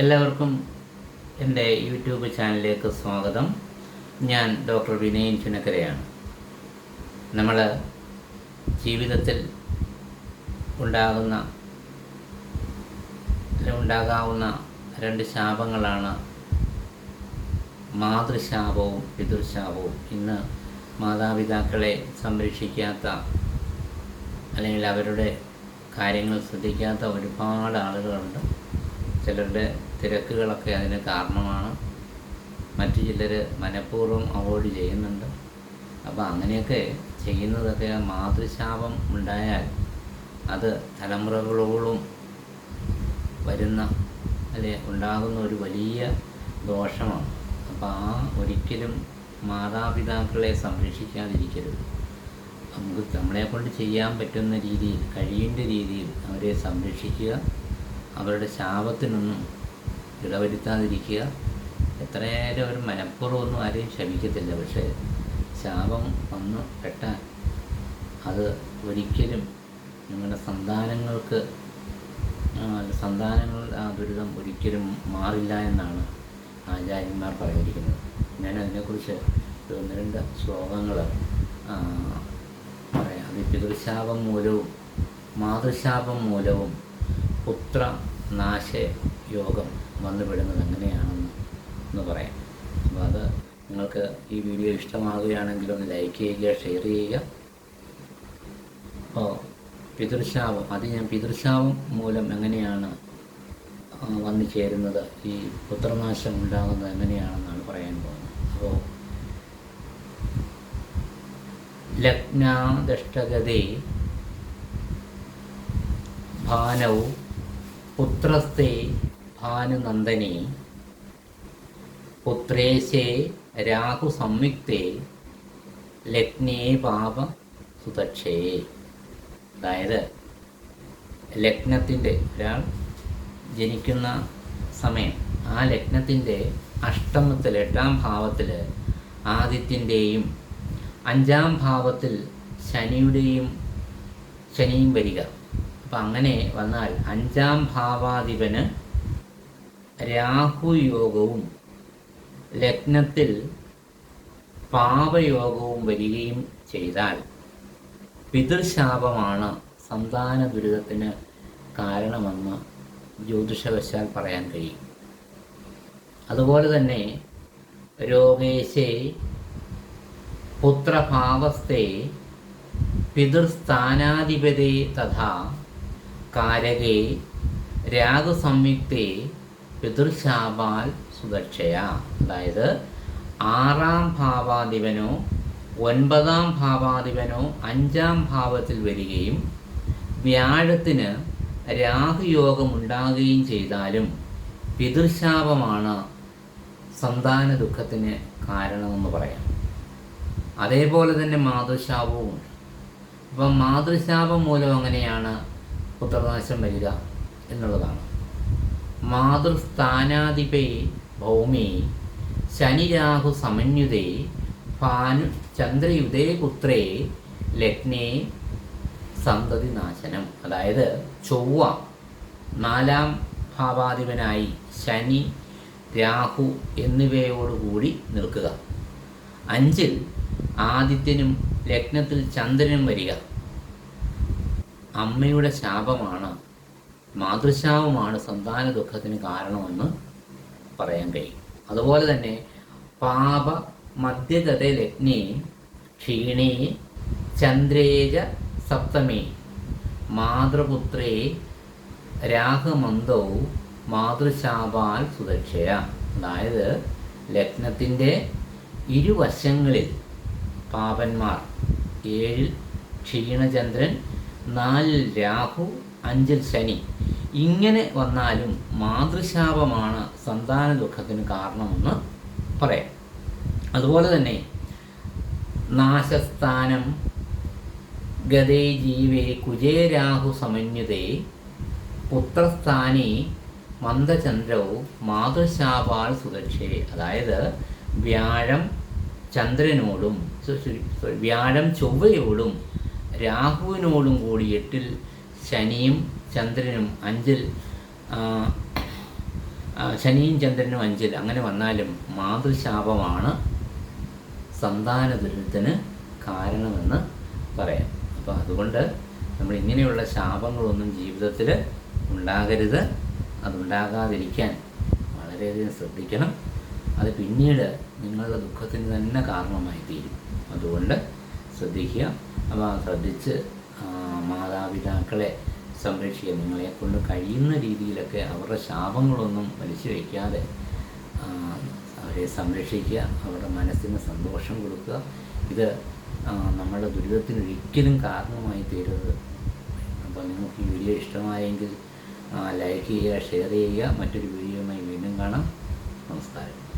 എല്ലാവർക്കും എന്റെ യൂട്യൂബ് ചാനലിലേക്ക് സ്വാഗതം. ഞാൻ ഡോക്ടർ വിനയൻ ചുനക്കരയാണ്. നമ്മൾ ജീവിതത്തിൽ ഉണ്ടാകുന്ന ഉണ്ടാകാവുന്ന രണ്ട് ശാപങ്ങളാണ് മാതൃശാപവും പിതൃശാപവും. ഇന്ന് മാതാപിതാക്കളെ സംരക്ഷിക്കാത്ത അല്ലെങ്കിൽ അവരുടെ കാര്യങ്ങൾ ശ്രദ്ധിക്കാത്ത ഒരുപാട് ആളുകളുണ്ട്. ചിലരുടെ തിരക്കുകളൊക്കെ അതിന് കാരണമാണ്. മറ്റു ചിലർ മനഃപൂർവം അവോയ്ഡ് ചെയ്യുന്നുണ്ട്. അപ്പോൾ അങ്ങനെയൊക്കെ ചെയ്യുന്നതൊക്കെ മാതൃശാപം ഉണ്ടായാൽ അത് തലമുറകളോളം വരുന്ന അല്ലെ ഉണ്ടാകുന്ന ഒരു വലിയ ദോഷമാണ്. അപ്പോൾ ആ ഒരിക്കലും മാതാപിതാക്കളെ സംരക്ഷിക്കാതിരിക്കരുത്. നമുക്ക് നമ്മളെ കൊണ്ട് ചെയ്യാൻ പറ്റുന്ന രീതിയിൽ കഴിയേണ്ട രീതിയിൽ അവരെ സംരക്ഷിക്കുക. അവരുടെ ശാപത്തിനൊന്നും ഇടവരുത്താതിരിക്കുക. എത്രയേറെ ഒരു മനഃപൂർവമൊന്നും ആരെയും ശമിക്കത്തില്ല പക്ഷേ ശാപം വന്ന് പെട്ടാൽ അത് ഒരിക്കലും നിങ്ങളുടെ സന്താനങ്ങൾക്ക് സന്താനങ്ങൾ ആ ദുരിതം ഒരിക്കലും മാറില്ല എന്നാണ് ആചാര്യന്മാർ പറഞ്ഞിരിക്കുന്നത്. ഞാൻ അതിനെക്കുറിച്ച് ഒന്ന് രണ്ട് ശ്ലോകങ്ങൾ പറയാം. അത് പിതൃശാപം മൂലവും മാതൃശാപം മൂലവും പുത്ര നാശയോഗം വന്നുപെടുന്നത് എങ്ങനെയാണെന്ന് എന്ന് പറയാം. അപ്പോൾ അത് നിങ്ങൾക്ക് ഈ വീഡിയോ ഇഷ്ടമാകുകയാണെങ്കിൽ ഒന്ന് ലൈക്ക് ചെയ്യുക ഷെയർ ചെയ്യുക. അപ്പോൾ പിതൃശാപം അത് ഞാൻ പിതൃശാപം മൂലം എങ്ങനെയാണ് വന്നു ചേരുന്നത്? ഈ പുത്രനാശം ഉണ്ടാകുന്നത് എങ്ങനെയാണെന്നാണ് പറയാൻ പോകുന്നത്. അപ്പോൾ ലഗ്നാദഷ്ടഗതി ഭാനൗ പുത്രസ്തേ ഭാനുനന്ദനെ പുത്രേശേ രാഹു സംയുക്തേ ലഗ്നേ പാപ സുതക്ഷേ. അതായത് ലഗ്നത്തിന്റെ ഒരാൾ ജനിക്കുന്ന സമയം ആ ലഗ്നത്തിന്റെ അഷ്ടമത്തിൽ എട്ടാം ഭാവത്തിൽ ആദിത്യന്റെയും അഞ്ചാം ഭാവത്തിൽ ശനിയുടെയും ശനിയും വരിക. അപ്പം അങ്ങനെ വന്നാൽ അഞ്ചാം ഭാവാധിപന് രാഹുയോഗവും ലഗ്നത്തിൽ പാപയോഗവും വരികയും ചെയ്താൽ പിതൃശാപമാണ് സന്താന ദുരിതത്തിന് കാരണമെന്ന് ജ്യോതിഷവശാൽ പറയാൻ കഴിയും. അതുപോലെ തന്നെ രോഗേശേ പുത്രഭാവസ്ഥേ പിതൃസ്ഥാനാധിപതേ തഥാ കാരകേ രാഗസംയുക്തേ പിതൃശാപാൽ സുദക്ഷയ. അതായത് ആറാം ഭാവാധിപനോ ഒൻപതാം ഭാവാധിപനോ അഞ്ചാം ഭാവത്തിൽ വരികയും വ്യാഴത്തിന് രാഹുയോഗമുണ്ടാകുകയും ചെയ്താലും പിതൃശാപമാണ് സന്താന ദുഃഖത്തിന് കാരണമെന്ന് പറയാം. അതേപോലെ തന്നെ മാതൃശാപവും അപ്പം മാതൃശാപം മൂലം എങ്ങനെയാണ് പുത്രനാശം വരിക എന്നുള്ളതാണ്. മാതൃസ്ഥാനാധിപേ ഭൗമി ശനിരാഹു സമന്യുതേ ഭാനു ചന്ദ്രയുതേ പുത്രേ ലഗ്നേ സന്തതി നാശനം. അതായത് ചൊവ്വ നാലാം ഭാവാധിപനായി ശനി രാഹു എന്നിവയോടുകൂടി നിൽക്കുക. അഞ്ചിൽ ആദിത്യനും ലഗ്നത്തിൽ ചന്ദ്രനും വരിക. അമ്മയുടെ ശാപമാണ് മാതൃശാപമാണ് സന്താന ദുഃഖത്തിന് കാരണമെന്ന് പറയാൻ കഴിയും. അതുപോലെ തന്നെ പാപ മധ്യഗത ലഗ്നി ക്ഷീണേ ചന്ദ്രേജ സപ്തമേ മാതൃപുത്രേ രാഹമന്തോ മാതൃശാപാൽ സുരക്ഷയ അതായത് ലഗ്നത്തിന്റെ ഇരുവശങ്ങളിൽ പാപന്മാർ ഏഴിൽ ക്ഷീണചന്ദ്രൻ നാലിൽ രാഹു അഞ്ചിൽ ശനി. ഇങ്ങനെ വന്നാലും മാതൃശാപമാണ് സന്താന ദുഃഖത്തിന് കാരണമെന്ന് പറയാം. അതുപോലെ തന്നെ നാശസ്ഥാനം ഗതേ ജീവേ കുജേരാഹു സമന്യുതേ പുത്രസ്ഥാനേ മന്ദചന്ദ്രവും മാതൃശാപാൽ സുരക്ഷേ. അതായത് വ്യാഴം ചന്ദ്രനോടും വ്യാഴം ചൊവ്വയോടും രാഹുവിനോടും കൂടി എട്ടിൽ ശനിയും ചന്ദ്രനും അഞ്ചിൽ ശനിയും ചന്ദ്രനും അഞ്ചിൽ. അങ്ങനെ വന്നാലും മാതൃശാപമാണ് സന്താന ദുരിതത്തിന് കാരണമെന്ന് പറയാം. അപ്പോൾ അതുകൊണ്ട് നമ്മൾ ഇങ്ങനെയുള്ള ശാപങ്ങളൊന്നും ജീവിതത്തിൽ ഉണ്ടാകരുത്. അതുണ്ടാകാതിരിക്കാൻ വളരെയധികം ശ്രദ്ധിക്കണം. അത് പിന്നീട് നിങ്ങളുടെ ദുഃഖത്തിന് തന്നെ കാരണമായി തീരും. അതുകൊണ്ട് ശ്രദ്ധിക്കുക. അപ്പോൾ ശ്രദ്ധിച്ച് മാതാപിതാക്കളെ സംരക്ഷിക്കുക നിങ്ങളെ കൊണ്ട് കഴിയുന്ന രീതിയിലൊക്കെ അവരുടെ ശാപങ്ങളൊന്നും വലിച്ചു വയ്ക്കാതെ അവരെ സംരക്ഷിക്കുക അവരുടെ മനസ്സിന് സന്തോഷം കൊടുക്കുക. ഇത് നമ്മളുടെ നമ്മുടെ ദുരിതത്തിന് ഒരിക്കലും കാരണമായി തീരരുത്. അപ്പോൾ നിങ്ങൾക്ക് ഈ വീഡിയോ ഇഷ്ടമായെങ്കിൽ ലൈക്ക് ചെയ്യുക ഷെയർ ചെയ്യുക. മറ്റൊരു വീഡിയോയുമായി വീണ്ടും കാണാം. നമസ്കാരം.